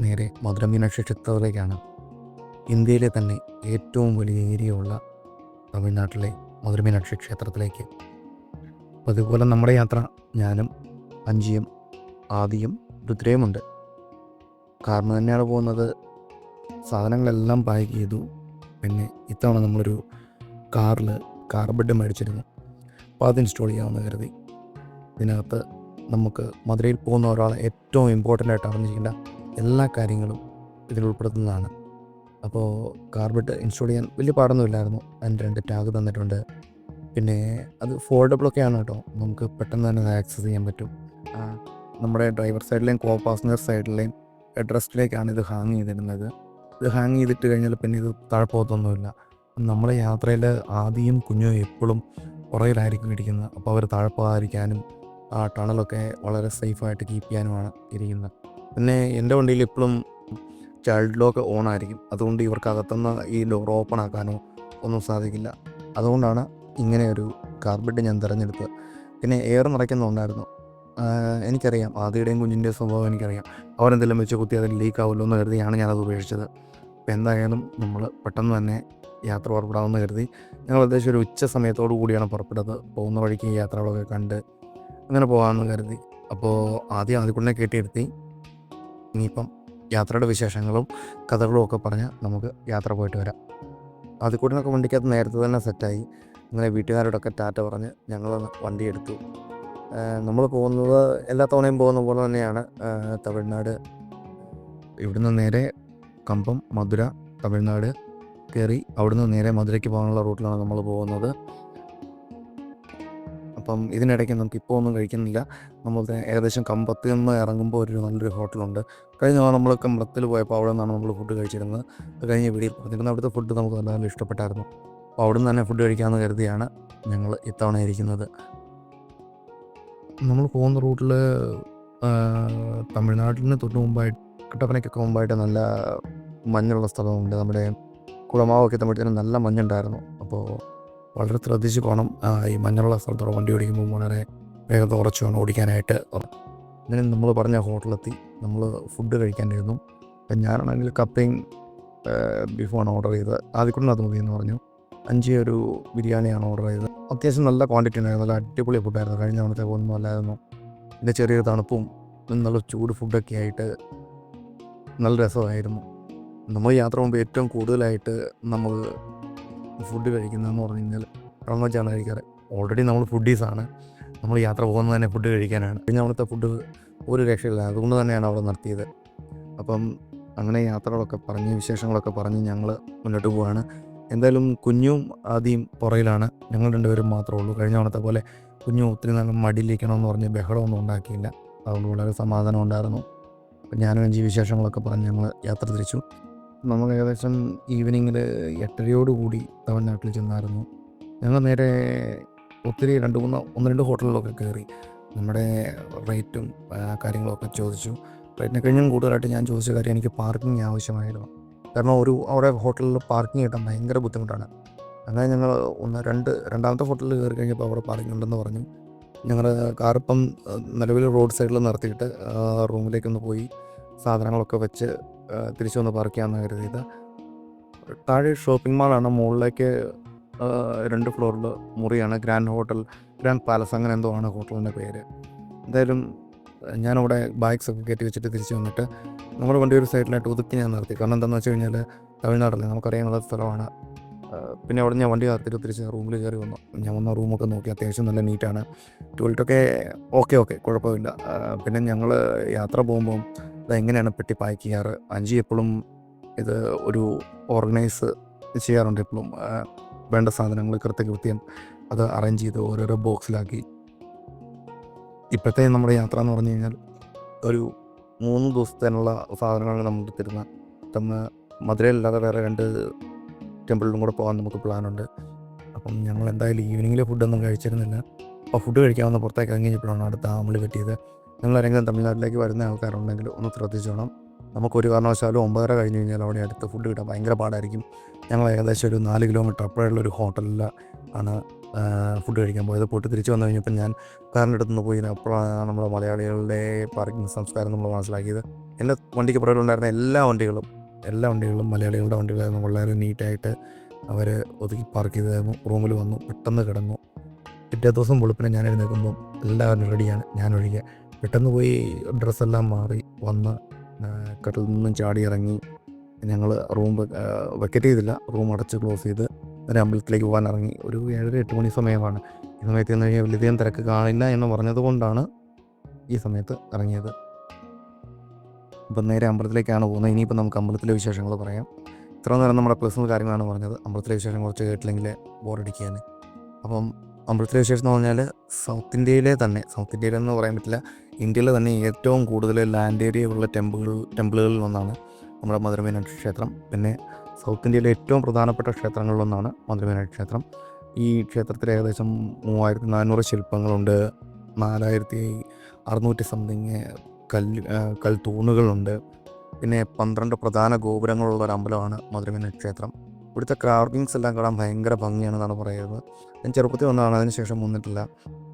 നേരെ മധുര മീനാക്ഷി ക്ഷേത്രത്തിലേക്കാണ് ഇന്ത്യയിലെ തന്നെ ഏറ്റവും വലിയ ഏരിയ ഉള്ള തമിഴ്നാട്ടിലെ മധുര മീനാക്ഷി ക്ഷേത്രത്തിലേക്ക് അതുപോലെ നമ്മുടെ യാത്ര ഞാനും അഞ്ചിയും ആദിയും രുദ്രയുമുണ്ട്. കാറിന് തന്നെയാണ് പോകുന്നത്. സാധനങ്ങളെല്ലാം പാക്ക് ചെയ്തു. പിന്നെ ഇത്തവണ നമ്മളൊരു കാറിൽ കാർ ബെഡ് മേടിച്ചിരുന്നു. അപ്പോൾ അത് ഇൻസ്റ്റാൾ ചെയ്യാമെന്ന് കരുതി. ഇതിനകത്ത് നമുക്ക് മധുരയിൽ പോകുന്ന ഒരാളെ ഏറ്റവും ഇമ്പോർട്ടന്റ് ആയിട്ട് അറിഞ്ഞിരിക്കേണ്ട എല്ലാ കാര്യങ്ങളും ഇതിൽ ഉൾപ്പെടുത്തുന്നതാണ്. അപ്പോൾ കാർബറ്റ് ഇൻസ്റ്റാൾ ചെയ്യാൻ വലിയ പാടൊന്നുമില്ലായിരുന്നു. അതിന്റെ രണ്ട് ടാഗ് തന്നിട്ടുണ്ട്. പിന്നെ അത് ഫോൾഡബിളൊക്കെ ആണ് കേട്ടോ. നമുക്ക് പെട്ടെന്ന് തന്നെ അത് ആക്സസ് ചെയ്യാൻ പറ്റും. നമ്മുടെ ഡ്രൈവർ സൈഡിലെയും കോ പാസഞ്ചർ സൈഡിലെയും അഡ്രസ്സിലേക്കാണ് ഇത് ഹാങ് ചെയ്തിരുന്നത്. ഇത് ഹാങ് ചെയ്തിട്ട് കഴിഞ്ഞാൽ പിന്നെ ഇത് താഴ്പോകത്തൊന്നുമില്ല നമ്മളെ യാത്രയിൽ ആദ്യം കുഞ്ഞും എപ്പോഴും പുറകിലായിരിക്കും ഇരിക്കുന്നത്. അപ്പോൾ അവർ താഴ്പോകാതിരിക്കാനും ആ ടണലൊക്കെ വളരെ സേഫായിട്ട് കീപ്പ് ചെയ്യാനുമാണ് ഇരിക്കുന്നത്. പിന്നെ എന്റെ വണ്ടിയിൽ ഇപ്പോഴും ചൈൽഡ് ലോക്ക് ഓൺ ആയിരിക്കും. അതുകൊണ്ട് ഇവർക്ക് അകത്തുനിന്ന് ഈ ഡോർ ഓപ്പൺ ആക്കാനോ ഒന്നും സാധിക്കില്ല. അതുകൊണ്ടാണ് ഇങ്ങനെ ഒരു കാർബെറ്റ് ഞാൻ തിരഞ്ഞെടുത്തത്. പിന്നെ എയർ നിറയ്ക്കുന്നുണ്ടായിരുന്നു എനിക്കറിയാം. ആദ്യയുടെയും കുഞ്ഞിന്റെയും സ്വഭാവം എനിക്കറിയാം. അവരെന്തെങ്കിലും വെച്ച് കുത്തി അതിൽ ലീക്ക് ആവുമല്ലോ എന്ന് കരുതിയാണ് ഞാനത് ഉപേക്ഷിച്ചത്. അപ്പോൾ എന്തായാലും നമ്മൾ പെട്ടെന്ന് തന്നെ യാത്ര പുറപ്പെടാമെന്ന് കരുതി. ഞങ്ങൾ ഏകദേശം ഒരു ഉച്ച സമയത്തോടു കൂടിയാണ് പുറപ്പെട്ടത് പോകുന്ന വഴിക്ക് യാത്രകളൊക്കെ കണ്ട് അങ്ങനെ പോകാമെന്ന് കരുതി. അപ്പോൾ ആദ്യം ആദ്യക്കുണ്ടെ കെട്ടിയിരുത്തി ഇനിയിപ്പം യാത്രയുടെ വിശേഷങ്ങളും കഥകളും ഒക്കെ പറഞ്ഞ് നമുക്ക് യാത്ര പോയിട്ട് വരാം. ആദ്യക്കൂട്ടിനൊക്കെ വണ്ടിക്കകത്ത് നേരത്തെ തന്നെ സെറ്റായി. അങ്ങനെ വീട്ടുകാരോടൊക്കെ ടാറ്റ പറഞ്ഞ് ഞങ്ങൾ വണ്ടി എടുത്തു. നമ്മൾ പോകുന്നത് എല്ലാ തവണയും പോകുന്ന പോലെ തന്നെയാണ്. തമിഴ്നാട് ഇവിടുന്ന് നേരെ കമ്പം മധുര തമിഴ്നാട് കയറി അവിടുന്ന് നേരെ മധുരയ്ക്ക് പോകാനുള്ള റൂട്ടിലാണ് നമ്മൾ പോകുന്നത്. അപ്പം ഇതിനിടയ്ക്ക് നമുക്ക് ഇപ്പോൾ ഒന്നും കഴിക്കുന്നില്ല. നമ്മൾ ഏകദേശം കമ്പത്തിൽ നിന്ന് ഇറങ്ങുമ്പോൾ ഒരു നല്ലൊരു ഹോട്ടലുണ്ട്. കഴിഞ്ഞ നമ്മൾ കമ്പത്തിൽ പോയപ്പോൾ അവിടെ നിന്നാണ് നമ്മൾ ഫുഡ് കഴിച്ചിരുന്നത്. കഴിഞ്ഞ വീഡിയോ പറഞ്ഞിരുന്ന. അവിടുത്തെ ഫുഡ് നമുക്ക് നല്ല ഇഷ്ടപ്പെട്ടായിരുന്നു. അപ്പോൾ അവിടെ നിന്ന് തന്നെ ഫുഡ് കഴിക്കാമെന്ന് കരുതിയാണ് ഞങ്ങൾ ഇത്തവണ ഇരിക്കുന്നത്. നമ്മൾ പോകുന്ന റൂട്ടിൽ തമിഴ്നാട്ടിന് തൊട്ട് മുമ്പായിട്ട് കട്ടപ്പനയ്ക്കൊക്കെ മുമ്പായിട്ട് നല്ല മഞ്ഞുള്ള സ്ഥലമുണ്ട്. നമ്മുടെ കുളമാവൊക്കെ എത്തുമ്പോഴത്തേനും നല്ല മഞ്ഞുണ്ടായിരുന്നു. അപ്പോൾ വളരെ ശ്രദ്ധിച്ച് പോകണം. ഈ മഞ്ഞുള്ള സ്ഥലത്തോടെ വണ്ടി ഓടിക്കുമ്പോൾ വളരെ വേഗത കുറച്ച് വേണം ഓടിക്കാനായിട്ട്. അങ്ങനെ നമ്മൾ പറഞ്ഞ ഹോട്ടലെത്തി. നമ്മൾ ഫുഡ് കഴിക്കാനിരുന്നു. ഞാനാണെങ്കിൽ കപ്പയും ബീഫുമാണ് ഓർഡർ ചെയ്തത്. ആദ്യക്കൊണ്ട് അത് മതി എന്ന് പറഞ്ഞു. അഞ്ച് ഒരു ബിരിയാണിയാണ് ഓർഡർ ചെയ്തത്. അത്യാവശ്യം നല്ല ക്വാണ്ടിറ്റി ഉണ്ടായിരുന്നു. നല്ല അടിപൊളി ഫുഡായിരുന്നു കഴിഞ്ഞ തവണത്തെ ഒന്നും അല്ലായിരുന്നു. പിന്നെ ചെറിയൊരു തണുപ്പും നല്ല ചൂട് ഫുഡൊക്കെ ആയിട്ട് നല്ല രസമായിരുന്നു. നമ്മൾ യാത്ര പോകുമ്പോൾ ഏറ്റവും കൂടുതലായിട്ട് നമ്മൾ ഫുഡ് കഴിക്കുന്നതെന്ന് പറഞ്ഞു കഴിഞ്ഞാൽ കടന്നു വെച്ചാണ് കഴിക്കാറ് ഓൾറെഡി നമ്മൾ ഫുഡീസാണ് നമ്മൾ യാത്ര പോകുന്നത് തന്നെ ഫുഡ് കഴിക്കാനാണ്. പിന്നെ അവിടുത്തെ ഫുഡ് ഒരു രക്ഷയില്ല. അതുകൊണ്ട് തന്നെയാണ് അവിടെ നിർത്തിയത്. അപ്പം അങ്ങനെ യാത്രകളൊക്കെ പറഞ്ഞ് വിശേഷങ്ങളൊക്കെ പറഞ്ഞ് ഞങ്ങൾ മുന്നോട്ട് പോവാണ്. എന്തായാലും കുഞ്ഞും ആദ്യം പുറയിലാണ്. ഞങ്ങൾ രണ്ടുപേരും മാത്രമേ ഉള്ളൂ. കഴിഞ്ഞ തവണത്തെ പോലെ കുഞ്ഞു ഒത്തിരി നല്ല മടിയിലിരിക്കണമെന്ന് പറഞ്ഞ് ബഹളമൊന്നും ഉണ്ടാക്കിയില്ല. അതുകൊണ്ട് വളരെ സമാധാനം ഉണ്ടായിരുന്നു. ഞാനും അഞ്ച് വിശേഷങ്ങളൊക്കെ പറഞ്ഞ് ഞങ്ങൾ യാത്ര തിരിച്ചു. നമ്മൾ ഏകദേശം ഈവനിങ്ങിൽ എട്ടരയോട് കൂടി തമിഴ്നാട്ടിൽ ചെന്നായിരുന്നു. ഞങ്ങൾ നേരെ ഒത്തിരി രണ്ട് മൂന്ന് ഒന്ന് രണ്ട് ഹോട്ടലിലൊക്കെ കയറി. നമ്മുടെ റേറ്റും കാര്യങ്ങളൊക്കെ ചോദിച്ചു. റേറ്റിനെ കഴിഞ്ഞും കൂടുതലായിട്ട് ഞാൻ ചോദിച്ച കാര്യം എനിക്ക് പാർക്കിംഗ് ആവശ്യമായിരുന്നു. കാരണം ഒരു അവിടെ ഹോട്ടലിൽ പാർക്കിംഗ് കിട്ടാൻ ഭയങ്കര ബുദ്ധിമുട്ടാണ്. അങ്ങനെ ഞങ്ങൾ ഒന്ന് രണ്ട് രണ്ടാമത്തെ ഹോട്ടലിൽ കയറി കഴിഞ്ഞപ്പോൾ അവിടെ പാർക്കിംഗ് ഉണ്ടെന്ന് പറഞ്ഞു. ഞങ്ങൾ കാറിപ്പം നിലവിൽ റോഡ് സൈഡിൽ നിർത്തിയിട്ട് റൂമിലേക്കൊന്ന് പോയി സാധനങ്ങളൊക്കെ വെച്ച് തിരിച്ചു വന്ന് പാർക്ക് ചെയ്യാമെന്ന് കരുതിയത്. താഴെ ഷോപ്പിംഗ് മാളാണ് മുകളിലേക്ക് രണ്ട് ഫ്ലോറിൽ മുറിയാണ്. ഗ്രാൻഡ് ഹോട്ടൽ ഗ്രാൻഡ് പാലസ് അങ്ങനെ എന്തോ ആണ് ഹോട്ടലിന്റെ പേര്. എന്തായാലും ഞാനവിടെ ബാഗ്സ് ഒക്കെ കയറ്റി വെച്ചിട്ട് തിരിച്ചു വന്നിട്ട് നമ്മുടെ വണ്ടി ഒരു സൈഡിലായിട്ട് ഒതുക്കി ഞാൻ നിർത്തി. കാരണം എന്താണെന്ന് വെച്ച് കഴിഞ്ഞാൽ തമിഴ്നാടല്ലേ? നമുക്കറിയാനുള്ള സ്ഥലമാണ്. പിന്നെ അവിടെ ഞാൻ വണ്ടി നിർത്തിയിട്ട് തിരിച്ച് റൂമിൽ കയറി വന്നു. ഞാൻ വന്ന റൂമൊക്കെ നോക്കി. അത്യാവശ്യം നല്ല നീറ്റാണ് ടോയ്ലറ്റൊക്കെ ഓക്കെ ഓക്കെ കുഴപ്പമില്ല. പിന്നെ ഞങ്ങൾ യാത്ര പോകുമ്പം എങ്ങനെയാണ് പെട്ടി പാക്ക് ചെയ്യാറ്? അഞ്ചി എപ്പോഴും ഇത് ഒരു ഓർഗനൈസ് ചെയ്യാറുണ്ട് എപ്പോഴും വേണ്ട സാധനങ്ങൾ കൃത്യകൃത്യം അത് അറേഞ്ച് ചെയ്ത് ഓരോരോ ബോക്സിലാക്കി. ഇപ്പോഴത്തെ നമ്മുടെ യാത്ര എന്ന് പറഞ്ഞു കഴിഞ്ഞാൽ ഒരു മൂന്ന് ദിവസത്തേനുള്ള സാധനങ്ങളാണ് നമ്മൾ തരുന്ന തന്ന് മധുരയിലല്ലാതെ വേറെ രണ്ട് ടെമ്പിളിലും കൂടെ പോകാൻ നമുക്ക് പ്ലാനുണ്ട്. അപ്പം ഞങ്ങൾ എന്തായാലും ഈവനിങ്ങിലെ ഫുഡൊന്നും കഴിച്ചിരുന്നില്ല. അപ്പോൾ ഫുഡ് കഴിക്കാവുന്ന പുറത്തേക്ക് ഇറങ്ങി കഴിഞ്ഞപ്പോഴാണ് അടുത്ത നമ്മൾ പറ്റിയത് നിങ്ങൾ ആരെങ്കിലും തമിഴ്നാട്ടിലേക്ക് വരുന്ന ആൾക്കാരുണ്ടെങ്കിൽ ഒന്ന് ശ്രദ്ധിച്ചോണം. നമുക്കൊരു കാരണവശാലും ഒമ്പതര കഴിഞ്ഞ് കഴിഞ്ഞാൽ അവിടെ അടുത്ത് ഫുഡ് കിട്ടാൻ ഭയങ്കര പാടായിരിക്കും. ഞങ്ങൾ ഏകദേശം ഒരു നാല് കിലോമീറ്റർ അപ്പുറമുള്ള ഒരു ഹോട്ടലിൽ ആണ് ഫുഡ് കഴിക്കാൻ പോയത്. പോയിട്ട് തിരിച്ചു വന്നു കഴിഞ്ഞപ്പോൾ ഞാൻ കാറിന്റെ അടുത്ത് നിന്ന് പോയി. അപ്പോഴാണ് നമ്മുടെ മലയാളികളുടെ പാർക്കിംഗ് സംസ്കാരം നമ്മൾ മനസ്സിലാക്കിയത്. എന്റെ വണ്ടിക്ക് പുറകിലുണ്ടായിരുന്ന എല്ലാ വണ്ടികളും എല്ലാ വണ്ടികളും മലയാളികളുടെ വണ്ടികളായിരുന്നു. വളരെ നീറ്റായിട്ട് അവർ ഒതുക്കി പാർക്ക് ചെയ്തായിരുന്നു റൂമിൽ വന്നു. പെട്ടെന്ന് കിടന്നു. പിറ്റേ ദിവസം വെളുപ്പിനെ ഞാൻ എഴുന്നേൽക്കുമ്പോൾ എല്ലാവരും റെഡിയാണ് ഞാൻ ഒഴികെ പെട്ടെന്ന് പോയി ഡ്രസ്സെല്ലാം മാറി വന്ന് കട്ടിൽ നിന്നും ചാടി ഇറങ്ങി. ഞങ്ങൾ റൂം വെക്കറ്റ് ചെയ്തില്ല. റൂം അടച്ച് ക്ലോസ് ചെയ്ത് ഒരു അമ്പലത്തിലേക്ക് പോകാൻ ഇറങ്ങി. ഒരു ഏഴര എട്ട് മണി സമയമാണ്. ഈ സമയത്ത് എന്ന് കഴിഞ്ഞാൽ വലിയധികം തിരക്ക് കാണില്ല എന്ന് പറഞ്ഞത് കൊണ്ടാണ് ഈ സമയത്ത് ഇറങ്ങിയത്. ഇപ്പം നേരെ അമ്പലത്തിലേക്കാണ് പോകുന്നത്. ഇനിയിപ്പോൾ നമുക്ക് അമ്പലത്തിലെ വിശേഷങ്ങൾ പറയാം. ഇത്ര നേരം നമ്മുടെ പേഴ്സണൽ കാര്യങ്ങളാണ് പറഞ്ഞത്. അമ്പലത്തിലെ വിശേഷം കുറച്ച് കേട്ടില്ലെങ്കിൽ ബോറടിക്കാൻ അപ്പം അമ്പലത്തിലെ വിശേഷം എന്ന് പറഞ്ഞാൽ സൗത്ത് ഇന്ത്യയിലെ തന്നെ സൗത്ത് ഇന്ത്യയിൽ എന്ന് പറയാൻ പറ്റില്ല ഇന്ത്യയിലെ തന്നെ ഏറ്റവും കൂടുതൽ ലാൻഡ് ഏരിയ ഉള്ള ടെമ്പിളുകൾ ടെമ്പിളുകളിൽ ഒന്നാണ് നമ്മുടെ മധുരമീനാക്ഷി ക്ഷേത്രം. പിന്നെ സൗത്ത് ഇന്ത്യയിലെ ഏറ്റവും പ്രധാനപ്പെട്ട ക്ഷേത്രങ്ങളിലൊന്നാണ് മധുരമീനാക്ഷി ക്ഷേത്രം. ഈ ക്ഷേത്രത്തിൽ ഏകദേശം മൂവായിരത്തി നാനൂറ് ശില്പങ്ങളുണ്ട് നാലായിരത്തി അറുന്നൂറ്റി സംതിങ് കല്ല് കൽ കൽത്തൂണുകളുണ്ട്. പിന്നെ പന്ത്രണ്ട് പ്രധാന ഗോപുരങ്ങളുള്ള ഒരു അമ്പലമാണ് മധുരമീനാക്ഷി ക്ഷേത്രം. ഇവിടുത്തെ കാർവിങ്സ് എല്ലാം കാണാൻ ഭയങ്കര ഭംഗിയാണെന്നാണ് പറയുന്നത്. ഞാൻ ചെറുപ്പത്തിൽ വന്നതാണ് അതിനുശേഷം വന്നിട്ടില്ല.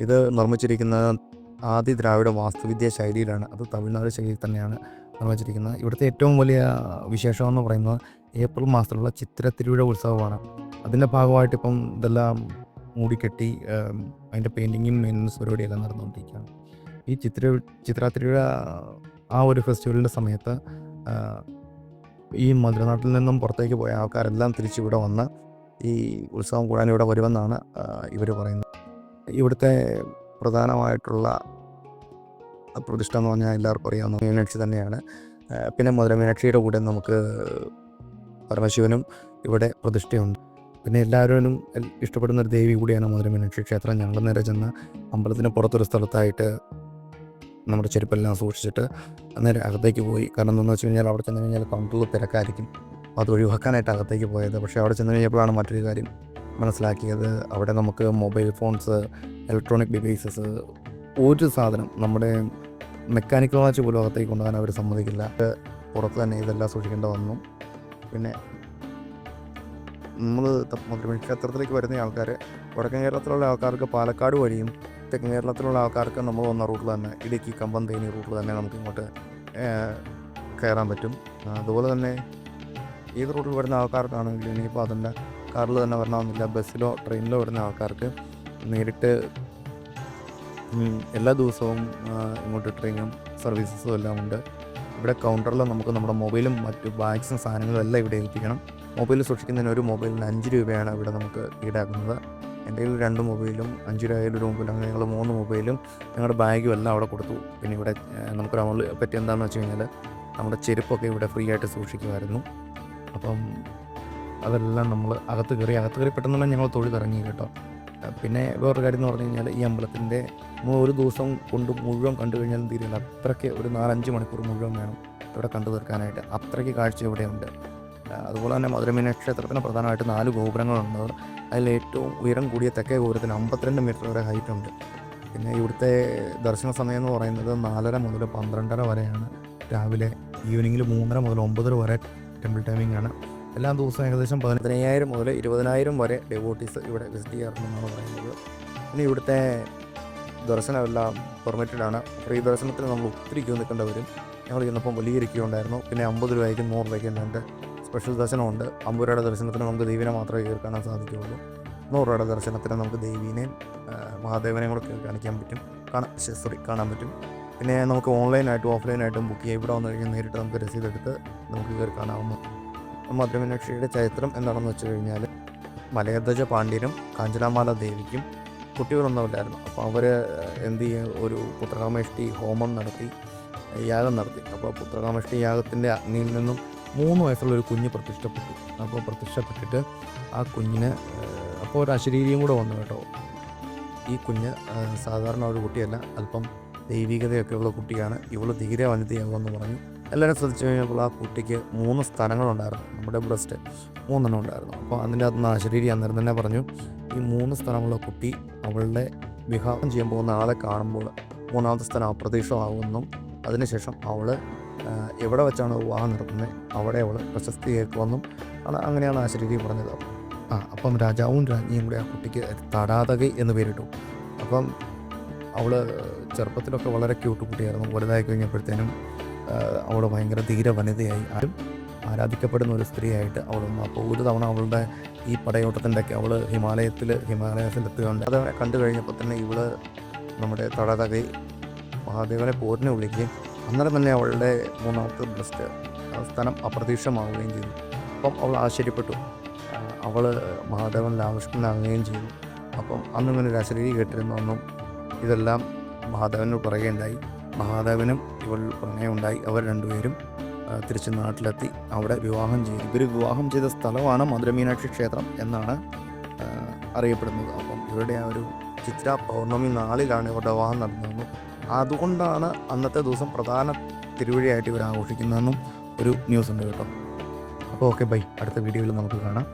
ഇത് നിർമ്മിച്ചിരിക്കുന്നത് ആദി ദ്രാവിഡ വാസ്തുവിദ്യ ശൈലിയിലാണ്. അത് തമിഴ്നാട് ശൈലിയിൽ തന്നെയാണ് നിർമ്മിച്ചിരിക്കുന്നത്. ഇവിടുത്തെ ഏറ്റവും വലിയ വിശേഷം എന്ന് പറയുന്നത് ഏപ്രിൽ മാസത്തിലുള്ള ചിത്രത്തിരിയുടെ ഉത്സവമാണ്. അതിന്റെ ഭാഗമായിട്ട് ഇപ്പം ഇതെല്ലാം മൂടിക്കെട്ടി അതിന്റെ പെയിന്റിങ്ങും മെയിന്റനൻസ് പരിപാടിയെല്ലാം നടന്നുകൊണ്ടിരിക്കുകയാണ്. ഈ ചിത്ര ചിത്രാതിരുവിഴ ആ ഒരു ഫെസ്റ്റിവലിന്റെ സമയത്ത് ഈ മധുരനാട്ടിൽ നിന്നും പുറത്തേക്ക് പോയ ആൾക്കാരെല്ലാം തിരിച്ചിവിടെ വന്ന് ഈ ഉത്സവം കൂടാൻ ഇവിടെ വരുമെന്നാണ് ഇവർ പറയുന്നത്. ഇവിടുത്തെ പ്രധാനമായിട്ടുള്ള പ്രതിഷ്ഠ എന്ന് പറഞ്ഞാൽ എല്ലാവർക്കും അറിയാവുന്ന മീനാക്ഷി തന്നെയാണ്. പിന്നെ മധുര മീനാക്ഷിയുടെ കൂടെ നമുക്ക് പരമശിവനും ഇവിടെ പ്രതിഷ്ഠയുണ്ട്. പിന്നെ എല്ലാവരും ഇഷ്ടപ്പെടുന്ന ഒരു ദേവി കൂടിയാണ് മധുര മീനാക്ഷി ക്ഷേത്രം. ഞങ്ങൾ നേരെ ചെന്ന് അമ്പലത്തിന് പുറത്തൊരു സ്ഥലത്തായിട്ട് നമ്മുടെ ചെരുപ്പെല്ലാം സൂക്ഷിച്ചിട്ട് നേരെ അകത്തേക്ക് പോയി. കാരണം എന്താണെന്ന് വെച്ച് കഴിഞ്ഞാൽ അവിടെ ചെന്ന് കഴിഞ്ഞാൽ കൗണ്ടറിൽ തിരക്കായിരിക്കും. അത് ഒഴിവാക്കാനായിട്ട് അകത്തേക്ക് പോയത്. പക്ഷേ അവിടെ ചെന്ന് കഴിഞ്ഞപ്പോഴാണ് മറ്റൊരു കാര്യം മനസ്സിലാക്കിയത്. അവിടെ നമുക്ക് മൊബൈൽ ഫോൺസ് ഇലക്ട്രോണിക് ഡിവൈസസ് ഒരു സാധനം നമ്മുടെ മെക്കാനിക്കൽ വാച്ച് പോലും അകത്തേക്ക് കൊണ്ടുപോകാൻ അവർ സമ്മതിക്കില്ല. പുറത്ത് തന്നെ ഇതെല്ലാം സൂക്ഷിക്കേണ്ട വന്നു. പിന്നെ നമ്മൾ മധുരമണി ക്ഷേത്രത്തിലേക്ക് വരുന്ന ആൾക്കാർ വടക്കൻ കേരളത്തിലുള്ള ആൾക്കാർക്ക് പാലക്കാട് വഴിയും തെക്കൻ കേരളത്തിലുള്ള ആൾക്കാർക്ക് നമ്മൾ വന്ന റൂട്ടിൽ തന്നെ ഇടുക്കി കമ്പം തേനി റൂട്ടിൽ തന്നെ നമുക്ക് ഇങ്ങോട്ട് കയറാൻ പറ്റും. അതുപോലെ തന്നെ ഏത് റൂട്ടിൽ വരുന്ന ആൾക്കാർക്കാണെങ്കിലും ഇനിയിപ്പോൾ അതിന്റെ കാറിൽ തന്നെ വരണമെന്നില്ല ബസ്സിലോ ട്രെയിനിലോ വരുന്ന ആൾക്കാർക്ക് നേരിട്ട് എല്ലാ ദിവസവും ഇങ്ങോട്ട് ട്രെയിനും സർവീസസും എല്ലാം ഉണ്ട്. ഇവിടെ കൗണ്ടറിൽ നമുക്ക് നമ്മുടെ മൊബൈലും മറ്റു ബാഗ്സും സാധനങ്ങളും എല്ലാം ഇവിടെ ഏൽപ്പിക്കണം മൊബൈൽ സൂക്ഷിക്കുന്നതിന് ഒരു മൊബൈലിന് അഞ്ച് രൂപയാണ് ഇവിടെ നമുക്ക് ഈടാക്കുന്നത്. എന്റെ കയ്യിൽ രണ്ട് മൊബൈലും അഞ്ച് രൂപയിൽ ഒരു മൊബൈലും അങ്ങനെ ഞങ്ങൾ മൂന്ന് മൊബൈലും ഞങ്ങളുടെ ബാഗും എല്ലാം അവിടെ കൊടുത്തു. പിന്നെ ഇവിടെ നമുക്കൊരു നമുക്ക് നമ്മൾ പറ്റി എന്താണെന്ന് വെച്ച് കഴിഞ്ഞാൽ നമ്മുടെ ചെരുപ്പൊക്കെ ഇവിടെ ഫ്രീ ആയിട്ട് സൂക്ഷിക്കുമായിരുന്നു. അപ്പം അതെല്ലാം നമ്മൾ അകത്ത് കയറി അകത്ത് കയറി പെട്ടെന്ന് ഞങ്ങൾ തൊഴിലിറങ്ങി കേട്ടോ. പിന്നെ വേറൊരു കാര്യം എന്ന് പറഞ്ഞു കഴിഞ്ഞാൽ ഈ അമ്പലത്തിന്റെ ഒരു ദിവസം കൊണ്ട് മുഴുവൻ കണ്ടു കഴിഞ്ഞാലും തീരില്ല അത്രയ്ക്ക് ഒരു നാലഞ്ച് മണിക്കൂർ മുഴുവൻ വേണം ഇവിടെ കണ്ടു തീർക്കാനായിട്ട്. അത്രയ്ക്ക് കാഴ്ച ഇവിടെയുണ്ട്. അതുപോലെ തന്നെ മധുരമീന ക്ഷേത്രത്തിന് പ്രധാനമായിട്ട് നാല് ഗോപുരങ്ങളുണ്ട്. അതിൽ ഏറ്റവും ഉയരം കൂടിയ തെക്കേ ഗോപുരത്തിന് അമ്പത്തിരണ്ട് മീറ്റർ വരെ ഹൈറ്റ് ഉണ്ട്. പിന്നെ ഇവിടുത്തെ ദർശന സമയം എന്ന് പറയുന്നത് നാലര മുതൽ പന്ത്രണ്ടര വരെയാണ്. രാവിലെ ഈവനിങ്ങിൽ മൂന്നര മുതൽ ഒമ്പതര വരെ ടെമ്പിൾ ടൈമിംഗ് ആണ്. എല്ലാ ദിവസവും ഏകദേശം പതിനയ്യായിരം മുതൽ ഇരുപതിനായിരം വരെ ഡെവോട്ടീസ് ഇവിടെ വിസിറ്റ് ചെയ്യാറുണ്ടെന്നാണ് പറയുന്നത്. പിന്നെ ഇവിടുത്തെ ദർശനമെല്ലാം പെർമിറ്റഡ് ആണ്. ഫ്രീ ദർശനത്തിന് നമ്മൾ ഒത്തിരി ക്യൂ നിൽക്കേണ്ടി വരും. ഞങ്ങൾ ചെന്നപ്പം വലിയ ഇരിക്കുകയുണ്ടായിരുന്നു പിന്നെ അമ്പത് രൂപയ്ക്കും നൂറ് രൂപയ്ക്കും രണ്ട് സ്പെഷ്യൽ ദർശനമുണ്ട് അമ്പൂരയുടെ ദർശനത്തിന് നമുക്ക് ദേവീനെ മാത്രമേ കയറി സാധിക്കുകയുള്ളൂ. നൂറ് രൂപയുടെ ദർശനത്തിന് നമുക്ക് ദേവീനെയും മഹാദേവനെയും കൂടെ കാണിക്കാൻ പറ്റും. കാണാൻ സോറി കാണാൻ പറ്റും. പിന്നെ നമുക്ക് ഓൺലൈനായിട്ടും ഓഫ്ലൈനായിട്ടും ബുക്ക് ചെയ്യാം. ഇവിടെ വന്നു കഴിഞ്ഞാൽ നേരിട്ട് നമുക്ക് രസീത് എടുത്ത് നമുക്ക് കയറി കാണാവുന്നു മധുരമീനാക്ഷിയുടെ ചരിത്രം എന്താണെന്ന് വെച്ച് കഴിഞ്ഞാൽ മലയധ്വജ പാണ്ഡ്യനും കാഞ്ചനാമാല ദേവിക്കും കുട്ടികളൊന്നുമില്ലായിരുന്നു. അപ്പോൾ അവർ എന്ത് ചെയ്യും? ഒരു പുത്രകാമേഷ്ടി ഹോമം നടത്തി യാഗം നടത്തി. അപ്പോൾ പുത്രകാമേഷ്ടി യാഗത്തിന്റെ അഗ്നിയിൽ നിന്നും മൂന്ന് വയസ്സുള്ള ഒരു കുഞ്ഞ് പ്രത്യക്ഷപ്പെട്ടു. അപ്പോൾ പ്രത്യക്ഷപ്പെട്ടിട്ട് ആ കുഞ്ഞിന് അപ്പോൾ ഒരു അശരീരിയും കൂടെ വന്നു കേട്ടോ. ഈ കുഞ്ഞ് സാധാരണ ഒരു കുട്ടിയല്ല. അല്പം ദൈവികതയൊക്കെ ഉള്ള കുട്ടിയാണ്. ഇവൾ തീരെ വനിതയാകുമെന്ന് പറഞ്ഞു. എല്ലാവരും ശ്രദ്ധിച്ചു കഴിഞ്ഞപ്പോൾ ആ കുട്ടിക്ക് മൂന്ന് സ്ഥലങ്ങളുണ്ടായിരുന്നു. നമ്മുടെ ബ്രസ്റ്റ് മൂന്നെണ്ണം ഉണ്ടായിരുന്നു. അപ്പോൾ അതിന്റെ അകത്ത് നിന്ന് അശരീരി അന്നേരം തന്നെ പറഞ്ഞു ഈ മൂന്ന് സ്ഥലമുള്ള കുട്ടി അവളുടെ വിവാഹം ചെയ്യാൻ പോകുന്ന ആളെ കാണുമ്പോൾ മൂന്നാമത്തെ സ്ഥലം അപ്രതീക്ഷമാകുമെന്നും അതിനുശേഷം അവൾ എവിടെ വെച്ചാണ് വിവാഹം നടത്തുന്നത് അവിടെ അവൾ പ്രശസ്തി കേൾക്കുമെന്നും ആണ് അങ്ങനെയാണ് ആ ശരീരം പറഞ്ഞത്. ആ അപ്പം രാജാവും രാജ്ഞിയും കൂടെ ആ കുട്ടിക്ക് തടാതകൈ എന്ന് പേരിട്ടു. അപ്പം അവൾ ചെറുപ്പത്തിലൊക്കെ വളരെ ക്യൂട്ട് കുട്ടിയായിരുന്നു. വലുതായി കഴിഞ്ഞപ്പോഴത്തേനും അവൾ ഭയങ്കര ധീര വനിതയായി ആരും ആരാധിക്കപ്പെടുന്ന ഒരു സ്ത്രീയായിട്ട് അവൾ വന്നു. അപ്പോൾ ഒരു തവണ അവളുടെ ഈ പടയോട്ടത്തിന്റെ ഒക്കെ അവൾ ഹിമാലയത്തിൽ ഹിമാലയത്തിൽ അത് കണ്ടു കഴിഞ്ഞപ്പോൾ തന്നെ ഇവൾ നമ്മുടെ തടാതകൈ മഹാദേവനെ പോരിനെ വിളിക്കുകയും അന്നേരം തന്നെ അവളുടെ മൂന്നാമത്തെ ബ്രസ്റ്റ് സ്ഥാനം അപ്രതീക്ഷിതമാവുകയും ചെയ്തു. അപ്പം അവൾ ആശ്ചര്യപ്പെട്ടു. അവൾ മഹാദേവൻ രാമകൃഷ്ണനാകുകയും ചെയ്തു. അപ്പം അന്നിങ്ങനെ ഒരു അശരീരി കേട്ടിരുന്നൊന്നും ഇതെല്ലാം മഹാദേവനോട് പറയുകയുണ്ടായി. മഹാദേവനും ഇവൾ പ്രണയമുണ്ടായി അവർ രണ്ടുപേരും തിരിച്ച് നാട്ടിലെത്തി. അവിടെ വിവാഹം ചെയ്തു. ഇവർ വിവാഹം ചെയ്ത സ്ഥലമാണ് മധുരമീനാക്ഷി ക്ഷേത്രം എന്നാണ് അറിയപ്പെടുന്നത്. അപ്പം ഇവരുടെ ആ ഒരു ചിത്ര പൗർണമി നാളിലാണ് ഇവരുടെ വിവാഹം നടന്നതെന്നും അതുകൊണ്ടാണ് അന്നത്തെ ദിവസം പ്രധാന തിരുവഴിയായിട്ട് ഇവർ ആഘോഷിക്കുന്നതെന്നും ഒരു ന്യൂസ് ഉണ്ട് കേട്ടോ. അപ്പോൾ ഓക്കെ ബൈ. അടുത്ത വീഡിയോയിൽ നമുക്ക് കാണാം.